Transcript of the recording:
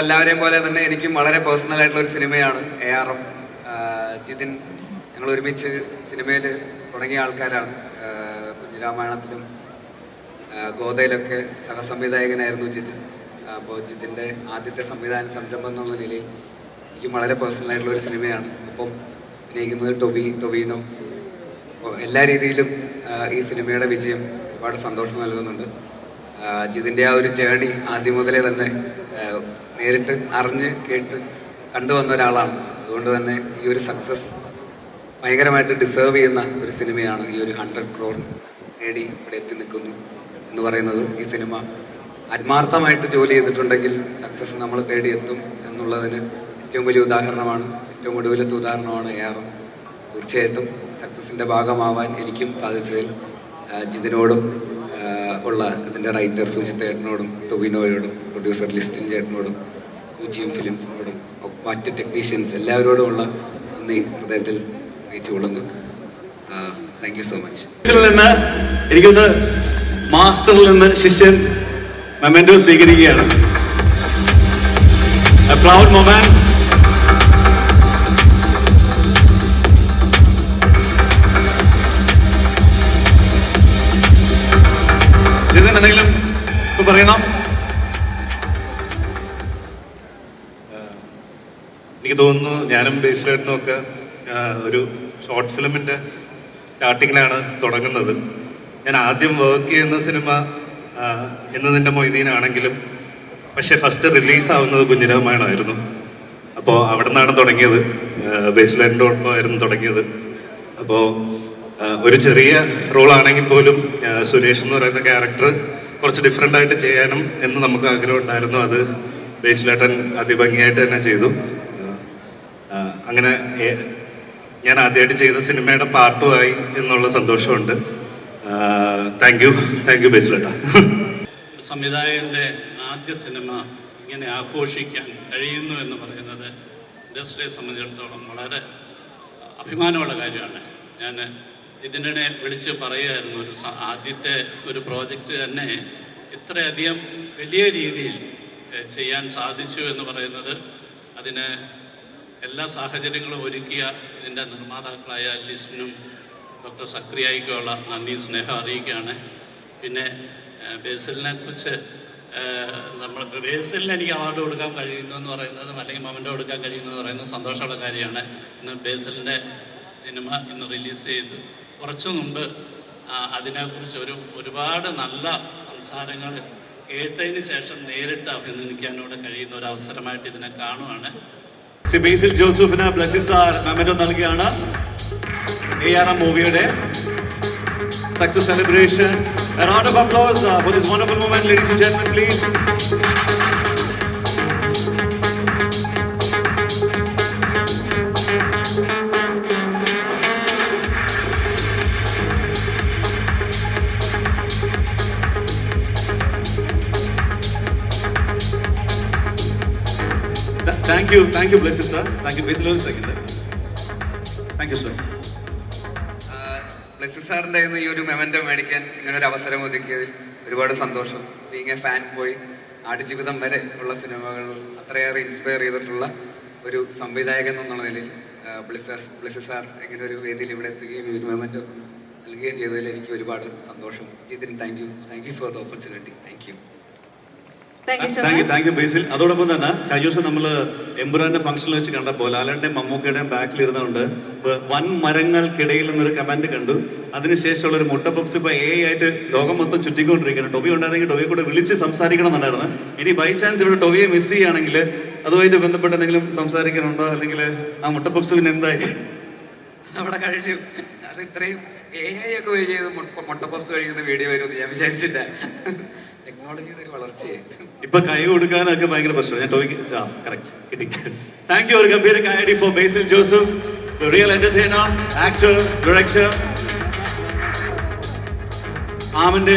നിങ്ങളെല്ലാവരെയും പോലെ തന്നെ എനിക്കും വളരെ പേഴ്സണൽ ആയിട്ടുള്ള ഒരു സിനിമയാണ് എ ആർ എം ജിതിൻ. ഞങ്ങൾ ഒരുമിച്ച് സിനിമയിൽ തുടങ്ങിയ ആൾക്കാരാണ്. കുഞ്ഞുരാമായണത്തിലും ഗോതയിലൊക്കെ സഹസംവിധായകനായിരുന്നു ജിതിൻ. അപ്പോൾ ജിതിന്റെ ആദ്യത്തെ സംവിധാന സംരംഭം എന്നുള്ള നിലയിൽ എനിക്കും വളരെ പേഴ്സണൽ ആയിട്ടുള്ള ഒരു സിനിമയാണ്. ഒപ്പം അഭിനയിക്കുന്നത് ടൊബി ടൊബീനോ. അപ്പോൾ എല്ലാ രീതിയിലും ഈ സിനിമയുടെ വിജയം ഒരുപാട് സന്തോഷം നൽകുന്നുണ്ട്. ജിതിന്റെ ആ ഒരു ജേണി ആദ്യം മുതലേ തന്നെ നേരിട്ട് അറിഞ്ഞ് കേട്ട് കണ്ടുവന്ന ഒരാളാണ്. അതുകൊണ്ട് തന്നെ ഈ ഒരു സക്സസ് ഭയങ്കരമായിട്ട് ഡിസേർവ് ചെയ്യുന്ന ഒരു സിനിമയാണ് ഈ ഒരു ഹൺഡ്രഡ് ക്രോർ നേടി ഇവിടെ എത്തി നിൽക്കുന്നു എന്ന് പറയുന്നത് ഈ സിനിമ. ആത്മാർത്ഥമായിട്ട് ജോലി ചെയ്തിട്ടുണ്ടെങ്കിൽ സക്സസ് നമ്മൾ തേടിയെത്തും എന്നുള്ളതിന് ഏറ്റവും വലിയ ഉദാഹരണമാണ് ഏറ്റവും ഒടുവിലത്തെ ഉദാഹരണമാണ് ഏറെ തീർച്ചയായിട്ടും സക്സസിന്റെ ഭാഗമാവാൻ എനിക്കും സാധിച്ചതിൽ ജിതിനോടും ഉള്ള ഇതിന്റെ റൈറ്റർ സുജിത് ചേട്ടനോടും ടൊവിനോയോടും പ്രൊഡ്യൂസർ ലിസ്റ്റിൻ ചേട്ടനോടും പൂജ്യം ഫിലിംസിനോടും മറ്റ് ടെക്നീഷ്യൻസ് എല്ലാവരോടുമുള്ള നന്ദി. ഹൃദയത്തിൽ അറിയിച്ചുകൊള്ളുന്നു താങ്ക് യു സോ മച്ച് നിന്ന് എനിക്കത് മാസ്റ്ററിൽ നിന്ന് ശിഷ്യൻ മെമെന്റോ സ്വീകരിക്കുകയാണ്. മൊമാൻ ജിതിൻ എന്തെങ്കിലും പറയുന്ന? എനിക്ക് തോന്നുന്നു ഞാനും ബേസിലായിട്ടും ഒക്കെ ഒരു ഷോർട്ട് ഫിലിമിന്റെ സ്റ്റാർട്ടിങ്ങിലാണ് തുടങ്ങുന്നത്. ഞാൻ ആദ്യം വർക്ക് ചെയ്യുന്ന സിനിമ എന്നതിന്റെ മൊയ്തീനാണെങ്കിലും പക്ഷെ ഫസ്റ്റ് റിലീസ് ആവുന്നത് കുഞ്ഞിരാമായണമായിരുന്നു. അപ്പോൾ അവിടെ നിന്നാണ് തുടങ്ങിയത് ബേസിലേട്ടന്റെ ഒപ്പമായിരുന്നു തുടങ്ങിയത്. അപ്പോൾ ഒരു ചെറിയ റോൾ ആണെങ്കിൽ പോലും സുരേഷ് എന്ന് പറയുന്ന ക്യാരക്ടർ കുറച്ച് ഡിഫറെന്റ് ആയിട്ട് ചെയ്യാനും എന്ന് നമുക്ക് ആഗ്രഹം ഉണ്ടായിരുന്നു. അത് ബേസിലേട്ടൻ അതിഭംഗിയായിട്ട് തന്നെ ചെയ്തു. അങ്ങനെ ഞാൻ ആദ്യമായിട്ട് ചെയ്ത സിനിമയുടെ പാർട്ടുമായി എന്നുള്ള സന്തോഷമുണ്ട്. താങ്ക് യു താങ്ക് യു ബേസിലേട്ട. സംവിധായകന്റെ ആദ്യ സിനിമ ഇങ്ങനെ ആഘോഷിക്കാൻ കഴിയുന്നു എന്ന് പറയുന്നത് ഇൻഡസ്ട്രിയെ സംബന്ധിച്ചിടത്തോളം വളരെ അഭിമാനമുള്ള കാര്യമാണ്. ഞാൻ ഇതിനിടെ വിളിച്ച് പറയുമായിരുന്നു ഒരു ആദ്യത്തെ ഒരു പ്രോജക്റ്റ് തന്നെ ഇത്രയധികം വലിയ രീതിയിൽ ചെയ്യാൻ സാധിച്ചു എന്ന് പറയുന്നത് അതിന് എല്ലാ സാഹചര്യങ്ങളും ഒരുക്കിയ ഇതിന്റെ നിർമ്മാതാക്കളായ ലിസിനും ഡോക്ടർ സക്രിയായിക്കുള്ള നന്ദി സ്നേഹം അറിയിക്കുകയാണ്. പിന്നെ ബേസലിനെ കുറിച്ച് നമ്മൾ ബേസിലിന് എനിക്ക് അവാർഡ് കൊടുക്കാൻ കഴിയുന്നു എന്ന് പറയുന്നതും അല്ലെങ്കിൽ മൊമെന്റ് കൊടുക്കാൻ കഴിയുന്നു എന്ന് പറയുന്നത് സന്തോഷമുള്ള കാര്യമാണ്. ഇന്ന് ബേസിലിന്റെ സിനിമ ഇന്ന് റിലീസ് ചെയ്തു കുറച്ചു മുമ്പ് അതിനെക്കുറിച്ച് ഒരു ഒരുപാട് നല്ല സംസാരങ്ങൾ കേട്ടതിന് ശേഷം നേരിട്ട് അഭിനന്ദിക്കാനൂടെ കഴിയുന്ന ഒരു അവസരമായിട്ട് ഇതിനെ കാണുവാണ്. ശ്രീ ബേസിൽ ജോസഫിന് ബ്ലസിസാർ മെമെന്റോ നൽകിയാണ്. എ ആർ എം മൂവിയുടെ success celebration round of applause for this wonderful moment ladies and gentlemen please thank you thank you Blessy sir thank you Blessy ഒരു second thank you sir Blessy സാറിന്റെ ഈ ഒരു മെമന്റം മേടിക്കാൻ ഇങ്ങനെ ഒരു അവസരം ഒതുക്കിയതിൽ ഒരുപാട് സന്തോഷം. ബീങ് എ ഫാൻ പോയി ആടുജീവിതം വരെ ഉള്ള സിനിമകൾ അത്രയേറെ ഇൻസ്പയർ ചെയ്തിട്ടുള്ള ഒരു സംവിധായകൻ എന്നുള്ള നിലയിൽ ബ്ലിസ് ബ്ലിസ് സാർ ഇങ്ങനെ ഒരു വേദിയിൽ ഇവിടെ എത്തുകയും ഈ ഒരു മെമന്റോ നൽകുകയും ചെയ്തതിൽ എനിക്ക് ഒരുപാട് സന്തോഷം. Jithin thank you thank you for the opportunity thank you thank you Basil അതോടൊപ്പം തന്നെ കഴിഞ്ഞ ദിവസം നമ്മൾ എംബുരാന്റെ ഫംഗ്ഷനിൽ വെച്ച് കണ്ടപ്പോൾ ലാലന്റെയും മമ്മൂക്കയുടെയും ബാക്കിൽ ഇരുന്നുകൊണ്ട് വൻ മരങ്ങൾക്കിടയിൽ നിന്നൊരു കമന്റ് കണ്ടു. അതിനുശേഷമുള്ള ഒരു മുട്ട പപ്സ് ഇപ്പൊ എ ആയിട്ട് ലോകം മൊത്തം ചുറ്റിക്കൊണ്ടിരിക്കുന്നു ടൊവി ഉണ്ടായിരുന്നെങ്കിൽ ടൊവിയെ കൂടെ വിളിച്ച് സംസാരിക്കണം എന്നുണ്ടായിരുന്നു ഇനി ബൈ ചാൻസ് ഇവിടെ ടൊവിയെ മിസ് ചെയ്യുകയാണെങ്കിൽ അതുമായിട്ട് ബന്ധപ്പെട്ട് എന്തെങ്കിലും സംസാരിക്കാനുണ്ടോ? അല്ലെങ്കിൽ ആ മുട്ട പപ്സ് പിന്നെ എന്തായി? അവിടെ കഴിഞ്ഞു. അത് ഇത്രയും എ ഐ ഒക്കെ ഉപയോഗിച്ച് ചെയ്ത് മുട്ട പപ്സ് കഴിക്കുന്ന വീഡിയോ വരുമെന്ന് ഞാൻ വിചാരിച്ചില്ല. ഇപ്പൊ കൈ കൊടുക്കാനൊക്കെ ഭയങ്കര പ്രശ്നം ഞാൻ ആ കിട്ടി. താങ്ക് യു ഗംഭീര കൈഡി for Basil Joseph real entertainer actor director ആമിന്റെ